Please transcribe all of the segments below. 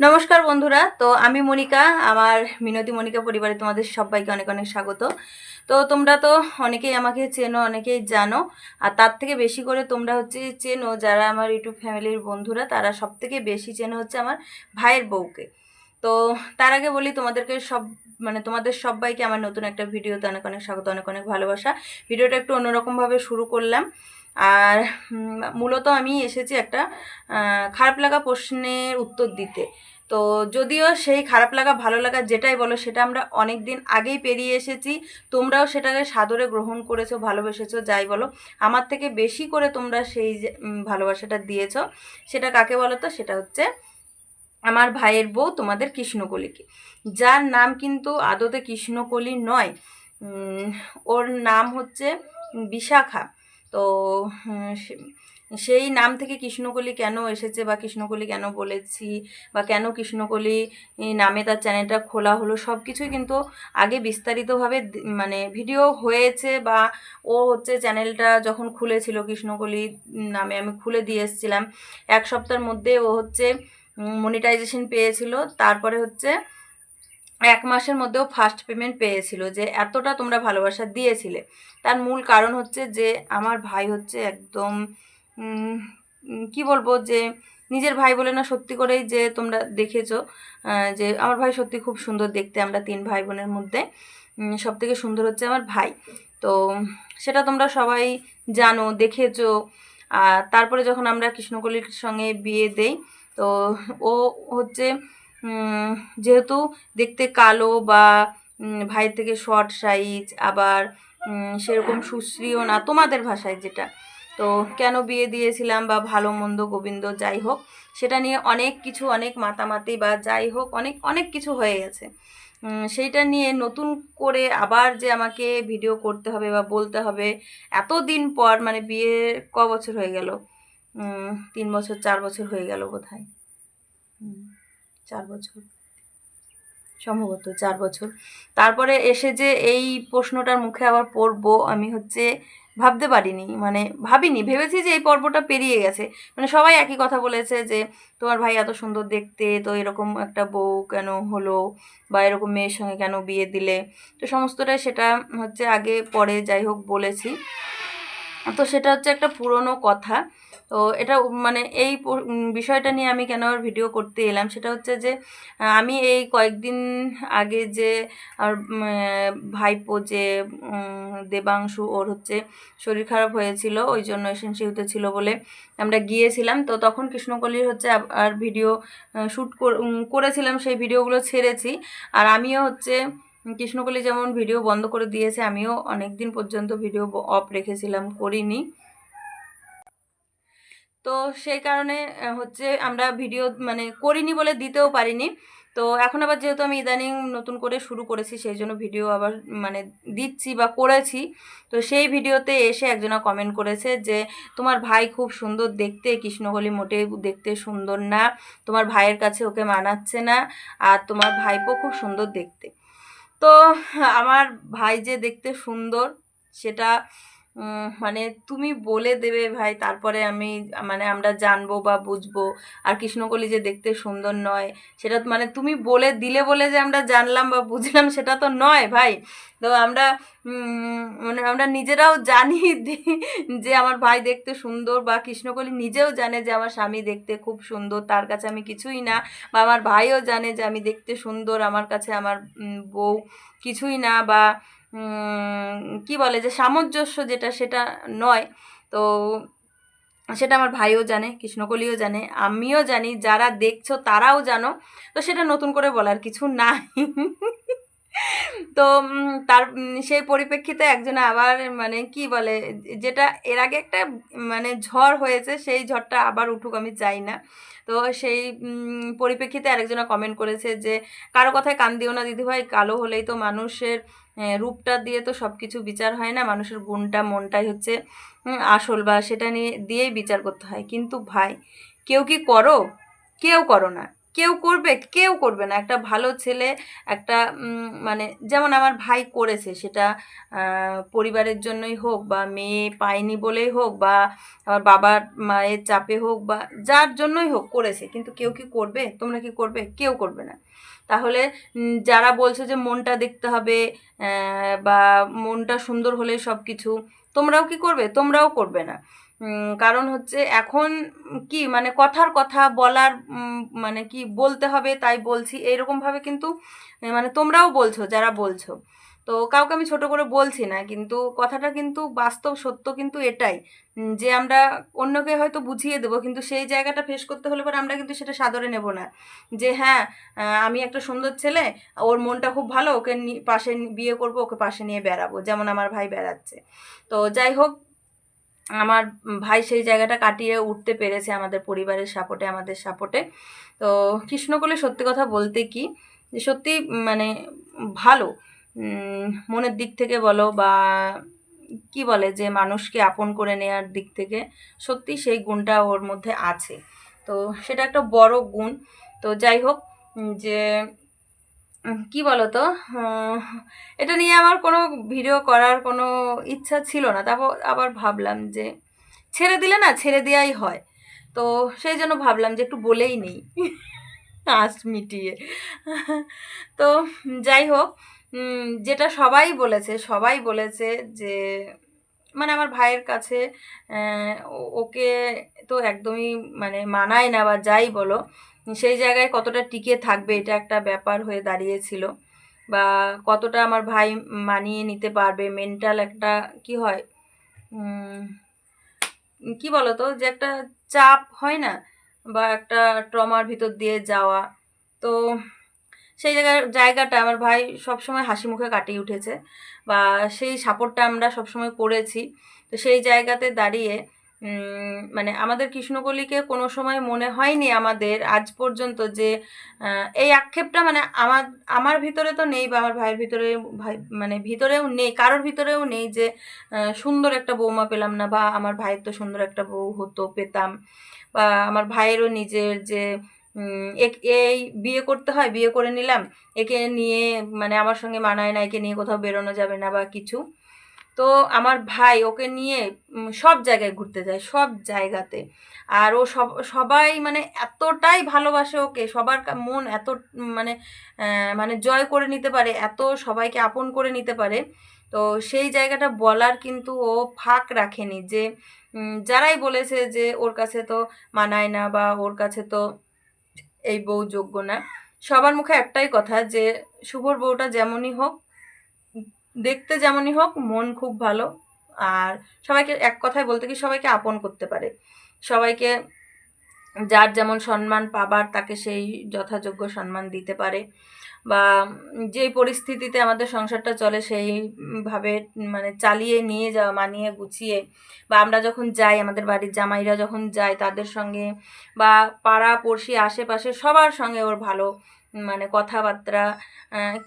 নমস্কার বন্ধুরা, তো আমি মনিকা, আমার মিনতি মনিকা পরিবারে তোমাদের সবাইকে অনেক অনেক স্বাগত। তো তোমরা তো অনেকেই আমাকে চেনো, অনেকেই জানো, আর তার থেকে বেশি করে তোমরা হচ্ছে চেনো যারা আমার ইউটিউব ফ্যামিলির বন্ধুরা, তারা সব থেকে বেশি চেনো হচ্ছে আমার ভাইয়ের বউকে। তো তার আগে বলি, তোমাদেরকে সব মানে তোমাদের সবাইকে আমার নতুন একটা ভিডিওতে অনেক অনেক স্বাগত, অনেক অনেক ভালোবাসা। ভিডিওটা একটু অন্যরকমভাবে শুরু করলাম। আর মূলত আমি এসেছি একটা খারাপ লাগা প্রশ্নের উত্তর দিতে। তো যদিও সেই খারাপ লাগা, ভালো লাগা যেটাই বলো, সেটা আমরা অনেক দিন আগেই পেরিয়ে এসেছি। তোমরাও সেটাকে সাদরে গ্রহণ করেছ, ভালোবেসেছো, যাই বলো। আমার থেকে বেশি করে তোমরা সেই ভালোবাসাটা দিয়েছ। সেটা কাকে বলো তো সেটা হচ্ছে আমার ভাইয়ের বউ, তোমাদের কৃষ্ণকলিকে। যার নাম কিন্তু আদতে কৃষ্ণকলি নয় ওর নাম হচ্ছে বিশাখা। তো সেই নাম থেকে কৃষ্ণকলি কেন এসেছে বা কৃষ্ণকলি কেন বলেছি বা কেন কৃষ্ণকলি নামে তার চ্যানেলটা খোলা হলো সব কিছুই কিন্তু আগে বিস্তারিতভাবে মানে ভিডিও হয়েছে বা ও হচ্ছে চ্যানেলটা যখন খুলেছিল কৃষ্ণকলি নামে আমি খুলে দিয়ে এসেছিলাম, এক সপ্তাহের মধ্যে ও হচ্ছে মনিটাইজেশন পেয়েছিল, তারপরে হচ্ছে এক মাসের মধ্যেও ফার্স্ট পেমেন্ট পেয়েছিল যে এতটা তোমরা ভালোবাসা দিয়েছিলে। তার মূল কারণ হচ্ছে যে আমার ভাই হচ্ছে একদম কি বলব যে নিজের ভাই বলে না, সত্যি করেই যে তোমরা দেখেছ যে আমার ভাই সত্যি খুব সুন্দর দেখতে আমরা তিন ভাই বোনের মধ্যে। সব থেকে সুন্দর হচ্ছে আমার ভাই। তো সেটা তোমরা সবাই জানো, দেখেছ। আর তারপরে যখন আমরা কৃষ্ণকলির সঙ্গে বিয়ে দেই, তো ও হচ্ছে যেহেতু দেখতে কালো বা ভাইয়ের থেকে শর্ট সাইজ আবার সেরকম সুশ্রীও না, তোমাদের ভাষায় যেটা। তো কেন বিয়ে দিয়েছিলাম বা ভালো মন্দ গোবিন্দ যাই হোক, সেটা নিয়ে অনেক কিছু, অনেক মাতামাতি বা যাই হোক, অনেক অনেক কিছু হয়ে গেছে। সেইটা নিয়ে নতুন করে আবার যে আমাকে ভিডিও করতে হবে বা বলতে হবে এত দিন পর মানে বিয়ে ক বছর হয়ে গেল? তিন বছর, চার বছর হয়ে গেল বোধ হয় চার বছর। সম্ভবত চার বছর। তারপরে এসে যে এই প্রশ্নটার মুখে আবার পড়ব, আমি হচ্ছে ভাবতে পারিনি মানে ভাবিনি, ভেবেছি যে এই পর্বটা পেরিয়ে গেছে। মানে সবাই একই কথা বলেছে যে, তোমার ভাই এত সুন্দর দেখতে, তো এরকম একটা বউ কেন হলো? বা এরকম মেয়ের সঙ্গে কেন বিয়ে দিলে? তো সমস্তটাই সেটা হচ্ছে আগে পরে যাই হোক বলেছি। তো সেটা হচ্ছে একটা পুরনো কথা। তো এটা মানে এই বিষয়টা নিয়ে আমি কেন আর ভিডিও করতে এলাম? সেটা হচ্ছে যে আমি এই কয়েকদিন আগে যে, আর ভাইপো যে দেবাংশু ওর হচ্ছে শরীর খারাপ হয়েছিল, ওই জন্য এসেন্সিউতে ছিল বলে আমরা গিয়েছিলাম। তো তখন কৃষ্ণকলির হচ্ছে আর ভিডিও শ্যুট করেছিলাম, সেই ভিডিওগুলো ছেড়েছি। আর আমিও হচ্ছে, কৃষ্ণকলি যেমন ভিডিও বন্ধ করে দিয়েছে, আমিও অনেক দিন পর্যন্ত ভিডিও অফ রেখেছিলাম, করিনি। তো সেই কারণে হচ্ছে আমরা ভিডিও মানে করিনি বলে দিতেও পারিনি। তো এখন আবার যেহেতু আমি ইদানিং নতুন করে শুরু করেছি, সেই জন্য ভিডিও আবার মানে দিচ্ছি বা করেছি। তো সেই ভিডিওতে এসে একজনা কমেন্ট করেছে যে, তোমার ভাই খুব সুন্দর দেখতে, কৃষ্ণকলি মোটে দেখতে সুন্দর না। তোমার ভাইয়ের কাছে ওকে মানাচ্ছে না আর তোমার ভাইপো খুব সুন্দর দেখতে। তো আমার ভাই যে দেখতে সুন্দর, সেটা মানে তুমি বলে দেবে, ভাই, তারপরে আমি মানে আমরা জানব বা বুঝব। আর কৃষ্ণকলি যে দেখতে সুন্দর নয়, সেটা মানে তুমি বলে, দিলে বলে যে আমরা জানলাম বা বুঝলাম, সেটা তো নয়, ভাই। তো আমরা মানে আমরা নিজেরাও জানি যে আমার ভাই দেখতে সুন্দর বা কৃষ্ণকলি নিজেও জানে যে আমার স্বামী দেখতে খুব সুন্দর, তার কাছে আমি কিছুই না। বা আমার ভাইও জানে যে আমি দেখতে সুন্দর, আমার কাছে আমার বউ কিছুই না বা কি বলে যে সামঞ্জস্য যেটা সেটা নয়। তো সেটা আমার ভাইও জানে, কৃষ্ণকলিও জানে, আমিও জানি, যারা দেখছ তারাও জানো। তো সেটা নতুন করে বলার কিছু নাই। তো তার সেই পরিপ্রেক্ষিতে একজন আবার মানে কি বলে, যেটা এর আগে একটা মানে ঝড় হয়েছে, সেই ঝড়টা আবার উঠুক আমি চাই না। তো সেই পরিপ্রেক্ষিতে আরেকজনা কমেন্ট করেছে যে, কারও কথায় কান দিও না দিদিভাই, কালো হলেই তো মানুষের রূপটা দিয়ে তো সব কিছু বিচার হয় না, মানুষের গুণটা, মনটাই হচ্ছে আসল বা সেটা নিয়ে দিয়েই বিচার করতে হয়। কিন্তু ভাই, কেউ কি করো? কেউ করো না। কেউ করবে কেউ করবে না। একটা ভালো ছেলে, একটা মানে যেমন আমার ভাই করেছে সেটা পরিবারের জন্যই হোক বা মেয়ে পায়নি বলেই হোক বা আমার বাবার মায়ের চাপে হোক বা যার জন্যই হোক করেছে। কিন্তু কেউ কি করবে? তোমরা কি করবে? কেউ করবে না। তাহলে যারা বলছে যে মনটা দেখতে হবে বা মনটা সুন্দর হলেই সব কিছু তোমরাও কি করবে? তোমরাও করবে না। কারণ হচ্ছে এখন কি মানে কথার কথা বলার মানে কি বলতে হবে তাই বলছি এইরকমভাবে কিন্তু মানে তোমরাও বলছো, যারা বলছো। তো কাউকে আমি ছোট করে বলছি না, কিন্তু কথাটা কিন্তু বাস্তব সত্য কিন্তু এটাই যে আমরা অন্যকে হয়তো বুঝিয়ে দেবো, কিন্তু সেই জায়গাটা ফেস করতে হলে পরে আমরা কিন্তু সেটা সাদরে নেব না। যে হ্যাঁ আমি একটা সুন্দর ছেলে, ওর মনটা খুব ভালো, ওকে পাশে বিয়ে করব, ওকে পাশে নিয়ে বেড়াবো, যেমন আমার ভাই বেড়াচ্ছে। তো যাই হোক আমার ভাই সেই জায়গাটা কাটিয়ে উঠতে পেরেছে আমাদের পরিবারের সাপোর্টে, আমাদের সাপোর্টে। তো কৃষ্ণকলি সত্যি কথা বলতে কি, যে সত্যি মানে ভালো মনের দিক থেকে বলো বা কি বলে যে মানুষকে আপন করে নেওয়ার দিক থেকে সত্যি সেই গুণটা ওর মধ্যে আছে। তো সেটা একটা বড় গুণ। তো যাই হোক যে কি বলতো? এটা নিয়ে আমার কোনো ভিডিও করার কোনো ইচ্ছা ছিল না। তারপর আবার ভাবলাম যে ছেড়ে দিলে না, ছেড়ে দেওয়াই হয়। তো সেই জন্য ভাবলাম যে একটু বলেই নেই। আঁচ মিটিয়ে। তো যাই হোক যেটা সবাই বলেছে সবাই বলেছে যে মানে আমার ভাইয়ের কাছে ওকে তো একদমই মানে মানায় না বা যাই বলো সেই জায়গায় কতটা টিকে থাকবে এটা একটা ব্যাপার হয়ে দাঁড়িয়েছিল। বা কতটা আমার ভাই মানিয়ে নিতে পারবে মেন্টাল একটা কি হয় কি বলতো, যে একটা চাপ হয় না, বা একটা ট্রমার ভিতর দিয়ে যাওয়া। তো সেই জায়গার জায়গাটা আমার ভাই সবসময় হাসি মুখে কাটিয়ে উঠেছে, বা সেই সাপোর্টটা আমরা সবসময় করেছি। তো সেই জায়গাতে দাঁড়িয়ে মানে আমাদের কৃষ্ণকলিকে কোনো সময় মনে হয়নি আমাদের আজ পর্যন্ত যে এই আক্ষেপটা মানে আমার আমার ভিতরে তো নেই বা আমার ভাইয়ের ভিতরে, ভাই মানে ভিতরেও নেই, কারোর ভিতরেও নেই যে সুন্দর একটা বৌমা পেলাম না বা আমার ভাইয়ের তো সুন্দর একটা বউ হতো, পেতাম বা আমার ভাইয়েরও নিজের যে এই বিয়ে করতে হয়, বিয়ে করে নিলাম, একে নিয়ে মানে আমার সঙ্গে মানায় না, একে নিয়ে কোথাও বেরোনো যাবে না বা কিছু। তো আমার ভাই ওকে নিয়ে সব জায়গায় ঘুরতে যায়, সব জায়গাতে। আর ও সব, সবাই মানে এতটাই ভালোবাসে ওকে, সবার মন এত মানে মানে জয় করে নিতে পারে, এত সবাইকে আপন করে নিতে পারে। তো সেই জায়গাটা বলার কিন্তু ও ফাঁক রাখেনি যে যারাই বলেছে যে ওর কাছে তো মানায় না বা ওর কাছে তো এই বউ যোগ্য না, সবার মুখে একটাই কথা যে, শুভর বউটা যেমনই হোক দেখতে যেমনই হোক, মন খুব ভালো। আর সবাইকে এক কথায় বলতে কি, সবাইকে আপন করতে পারে। সবাইকে যার যেমন সম্মান পাবার, তাকে সেই যথাযোগ্য সম্মান দিতে পারে। বা যেই পরিস্থিতিতে আমাদের সংসারটা চলে, সেইভাবে মানে চালিয়ে নিয়ে যাওয়া, মানিয়ে গুছিয়ে বা আমরা যখন যাই, আমাদের বাড়ির জামাইরা যখন যায়, তাদের সঙ্গে বা পাড়া পড়শি আশেপাশে সবার সঙ্গে ওর ভালো মানে কথাবার্তা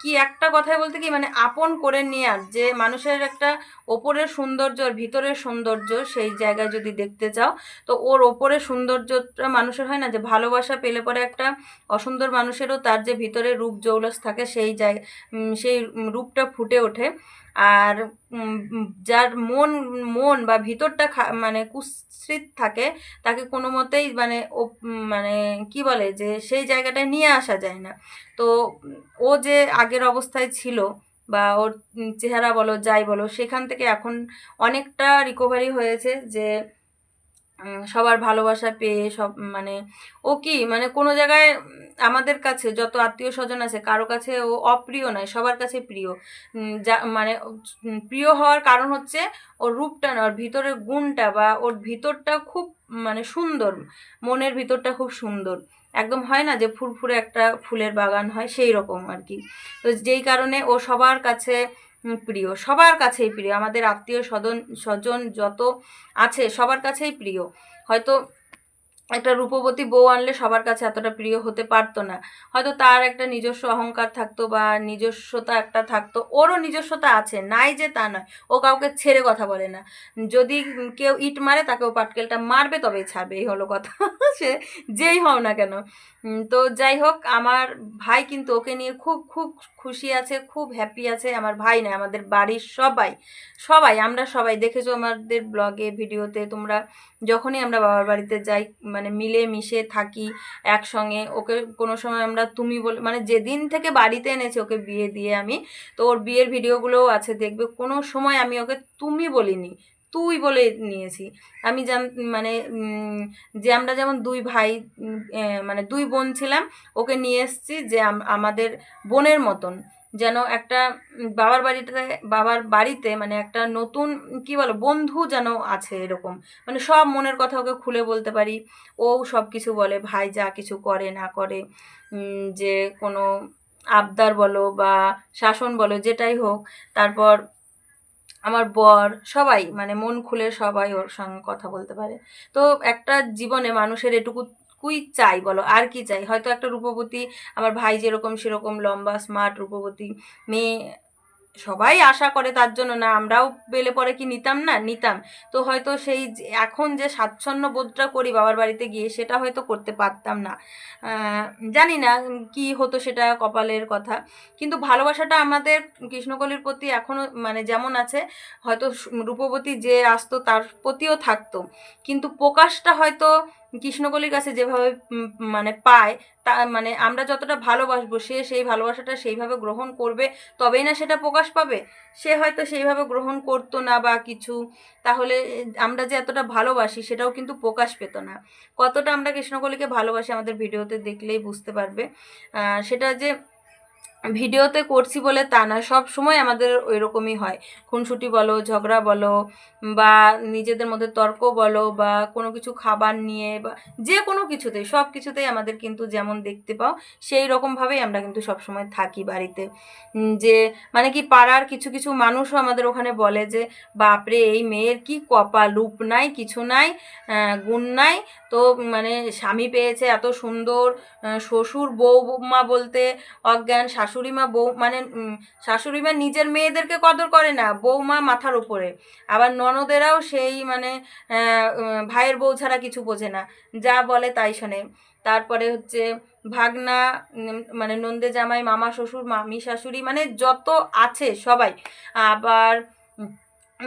কি একটা কথায় বলতে কি মানে আপন করে নেওয়ার যে মানুষের একটা ওপরের সৌন্দর্য আর ভিতরের সৌন্দর্য সেই জায়গায় যদি দেখতে চাও, তো ওর ওপরের সৌন্দর্যটা মানুষের হয় না যে ভালোবাসা পেলে পরে একটা অসুন্দর মানুষেরও তার যে ভিতরে রূপ জৌলস থাকে সেই জায়গা সেই রূপটা ফুটে ওঠে। আর যার মন মন বা ভিতরটা মানে কুৎসিত থাকে, তাকে কোনো মতেই মানে ও মানে কি বলে যে সেই জায়গাটায় নিয়ে আসা যায় না। তো ও যে আগের অবস্থায় ছিল বা ওর চেহারা বলো, যাই বলো, সেখান থেকে এখন অনেকটা রিকভারি হয়েছে যে সবার ভালোবাসা পেয়ে সব মানে ও কি মানে কোনো জায়গায় আমাদের কাছে যত আত্মীয় স্বজন আছে, কারও কাছে ও অপ্রিয় নয়, সবার কাছে প্রিয়। যা মানে প্রিয় হওয়ার কারণ হচ্ছে ওর রূপটা না, ওর ভিতরের গুণটা বা ওর ভিতরটা খুব মানে সুন্দর, মনের ভিতরটা খুব সুন্দর। একদম হয় না যে ফুরফুরে একটা ফুলের বাগান হয়, সেই রকম আর কি তো যেই কারণে ও সবার কাছে প্রিয়, সবার কাছেই প্রিয়। আমাদের আত্মীয় স্বজন স্বজন যত আছে সবার কাছেই প্রিয়। হয়তো একটা রূপবতী বউ আনলে সবার কাছে এতটা প্রিয় হতে পারতো না। হয়তো তার একটা নিজস্ব অহংকার থাকতো বা নিজস্বতা একটা থাকতো, ওরও নিজস্বতা আছে, নাই যে তা নয়। ও কাউকে ছেড়ে কথা বলে না। যদি কেউ ইট মারে তাকে ও পাটকেলটা মারবে, তবেই ছাড়বে, এই হলো কথা। সে যেই হও না কেন। তো যাই হোক, আমার ভাই কিন্তু ওকে নিয়ে খুব খুব খুশি আছে, খুব হ্যাপি আছে। আমার ভাই না, আমাদের বাড়ির সবাই সবাই, আমরা সবাই দেখেছ আমাদের ব্লগে ভিডিওতে তোমরা যখনই আমরা বাবার বাড়িতে যাই মানে মিলে মিশে থাকি একসঙ্গে, ওকে কোনো সময় আমরা তুমি বলে মানে যেদিন থেকে বাড়িতে এনেছি ওকে বিয়ে দিয়ে আমি, তো ওর বিয়ের ভিডিওগুলোও আছে, দেখবে কোনো সময় আমি ওকে তুমি বলিনি। তুই বলে নিয়েছি। আমি জান মানে যে আমরা যেমন দুই ভাই মানে দুই বোন ছিলাম, ওকে নিয়ে এসেছি যে আমাদের বোনের মতন। যেন একটা বাবার বাড়িতে বাবার বাড়িতে মানে একটা নতুন, কি বলো, বন্ধু যেন আছে এরকম। মানে সব মনের কথা ওকে খুলে বলতে পারি। ও সব কিছু বলে, ভাই যা কিছু করে না করে যে কোনো আবদার বলো বা শাসন বলো, যেটাই হোক, তারপর আমার বর, সবাই মানে মন খুলে সবাই ওর সঙ্গে কথা বলতে পারে। তো একটা জীবনে মানুষের এটুকু কুই চাই বলো, আর কি চাই? হয়তো একটা রূপবতী, আমার ভাই যেরকম সেরকম লম্বা স্মার্ট রূপবতী মেয়ে সবাই আশা করে তার জন্য, না, আমরাও পেলে পরে কি নিতাম? না, নিতাম। তো হয়তো সেই এখন যে স্বাচ্ছন্দ্য বোধটা করি বাবার বাড়িতে গিয়ে, সেটা হয়তো করতে পারতাম না। জানি না কি হতো সেটা কপালের কথা। কিন্তু ভালোবাসাটা আমাদের কৃষ্ণকলির প্রতি এখনও মানে যেমন আছে, হয়তো রূপবতী যে আসতো তার প্রতিও থাকতো। কিন্তু প্রকাশটা হয়তো কৃষ্ণকলির কাছে যেভাবে মানে পায়, তা মানে আমরা যতটা ভালোবাসবো, সে সেই ভালোবাসাটা সেইভাবে গ্রহণ করবে, তবেই না সেটা প্রকাশ পাবে। সে হয়তো সেইভাবে গ্রহণ করতো না বা কিছু, তাহলে আমরা যে এতটা ভালোবাসি সেটাও কিন্তু প্রকাশ পেত না। কতটা আমরা কৃষ্ণকলিকে ভালোবাসি আমাদের ভিডিওতে দেখলেই বুঝতে পারবে। সেটা যে ভিডিওতে করছি বলে তা না, সব সময় আমাদের ওই রকমই হয়। খুনসুটি বলো, ঝগড়া বলো, বা নিজেদের মধ্যে তর্ক বলো, বা কোনো কিছু খাবার নিয়ে, বা যে কোনো কিছুতেই সব কিছুতেই আমাদের কিন্তু যেমন দেখতে পাও, সেই রকমভাবেই আমরা কিন্তু সব সময় থাকি বাড়িতে। যে মানে কি পাড়ার কিছু কিছু মানুষও আমাদের ওখানে বলে যে, বাপরে, এই মেয়ের কি কপাল? রূপ নাই, কিছু নাই গুণ নাই। তো মানে স্বামী পেয়েছে এত সুন্দর শ্বশুর বৌমা বলতে অজ্ঞান, শাশুড়ি মা বউ মানে শাশুড়িমা নিজের মেয়েদেরকে কদর করে না বৌমা মাথার উপরে। আবার ননদেরাও সেই মানে ভাইয়ের বউ ছাড়া কিছু বোঝে না। যা বলে তাই শোনে। তারপরে হচ্ছে ভাগনা মানে নন্দে জামাই, মামা শ্বশুর, মামি শাশুড়ি মানে যত আছে সবাই। আবার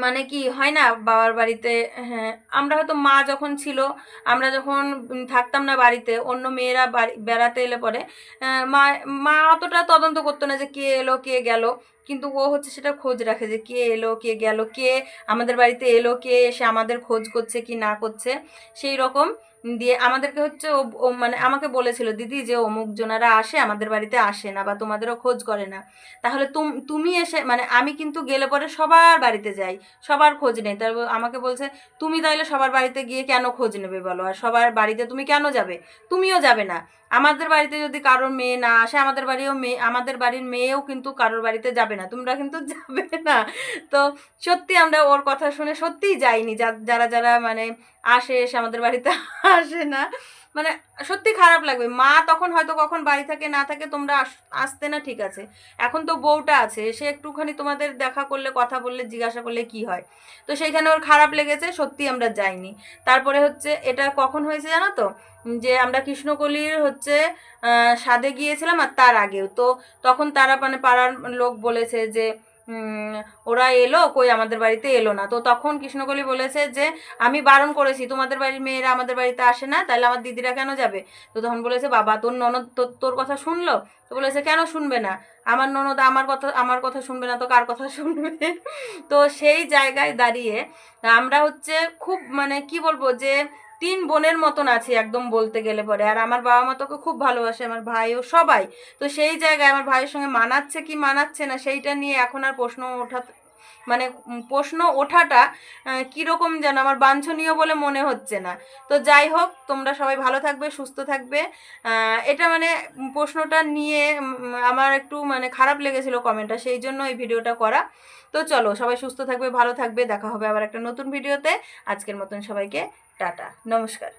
মানে কি হয় না, বাবার বাড়িতে হ্যাঁ আমরা হয়তো মা যখন ছিল, আমরা যখন থাকতাম না বাড়িতে, অন্য মেয়েরা বাড়ি, বেড়াতে এলে পরে মা মা অতটা তদন্ত করতো না যে কে এলো, কে গেল, কিন্তু ও হচ্ছে সেটা খোঁজ রাখে যে কে এলো, কে গেল, কে আমাদের বাড়িতে এলো, কে এসে আমাদের খোঁজ করছে কি না করছে, সেই রকম। দিয়ে আমাদেরকে হচ্ছে ও মানে আমাকে বলেছিল, দিদি যে অমুক জনারা আসে আমাদের বাড়িতে আসে না বা তোমাদেরও খোঁজ করে না। তাহলে তুম, তুমি এসে মানে আমি কিন্তু গেলে পরে সবার বাড়িতে যাই, সবার খোঁজ নেই। তারপর আমাকে বলছে, তুমি তাহলে সবার বাড়িতে গিয়ে কেন খোঁজ নেবে বলো? আর সবার বাড়িতে তুমি কেন যাবে? তুমিও যাবে না। আমাদের বাড়িতে যদি কারোর মেয়ে না আসে, আমাদের বাড়িও মেয়ে, আমাদের বাড়ির মেয়েও কিন্তু কারোর বাড়িতে যাবে না। তোমরা কিন্তু যাবে না। তো সত্যি আমরা ওর কথা শুনে সত্যিই যাইনি। যারা যারা মানে আসে, এসে আমাদের বাড়িতে আসে না। মানে সত্যি খারাপ লাগবে। মা তখন হয়তো কখন বাড়ি থাকে, না থাকে, তোমরা আস- আসতে না ঠিক আছে। এখন তো বউটা আছে, সে একটুখানি তোমাদের দেখা করলে, কথা বললে, জিজ্ঞাসা করলে কি হয়? তো সেইখানে ওর খারাপ লেগেছে, সত্যি আমরা যাইনি। তারপরে হচ্ছে, এটা কখন হয়েছে জানো তো? যে আমরা কৃষ্ণকলির হচ্ছে স্বাদে গিয়েছিলাম আর তার আগেও। তো তখন তারা মানে পাড়ার লোক বলেছে যে ওরা এলো, কই আমাদের বাড়িতে এলো না। তো তখন কৃষ্ণকলি বলেছে যে, আমি বারণ করেছি, তোমাদের বাড়ির মেয়েরা আমাদের বাড়িতে আসে না, তাহলে আমার দিদিরা কেন যাবে? তো তখন বলেছে, বাবা, তোর ননদ তোর তোর কথা শুনলো? তো বলেছে, কেন শুনবে না? আমার ননদ আমার কথা আমার কথা শুনবে না, তো কার কথা শুনবে? তো সেই জায়গায় দাঁড়িয়ে আমরা হচ্ছে খুব মানে কি বলব যে তিন বোনের মতন আছি একদম বলতে গেলে পরে। আর আমার বাবা মা তোকে খুব ভালোবাসে, আমার ভাইও সবাই। তো সেই জায়গায় আমার ভাইয়ের সঙ্গে মানাচ্ছে কি মানাচ্ছে না, সেইটা নিয়ে এখন আর প্রশ্ন ওঠা মানে প্রশ্ন ওঠাটা কীরকম যেন আমার বাঞ্ছনীয় বলে মনে হচ্ছে না। তো যাই হোক, তোমরা সবাই ভালো থাকবে, সুস্থ থাকবে। এটা মানে প্রশ্নটা নিয়ে আমার একটু মানে খারাপ লেগেছিল কমেন্টটা, সেই জন্য এই ভিডিওটা করা। তো চলো, সবাই সুস্থ থাকবে, ভালো থাকবে। দেখা হবে আবার একটা নতুন ভিডিওতে। আজকের মতন সবাইকে টাটা নমস্কার।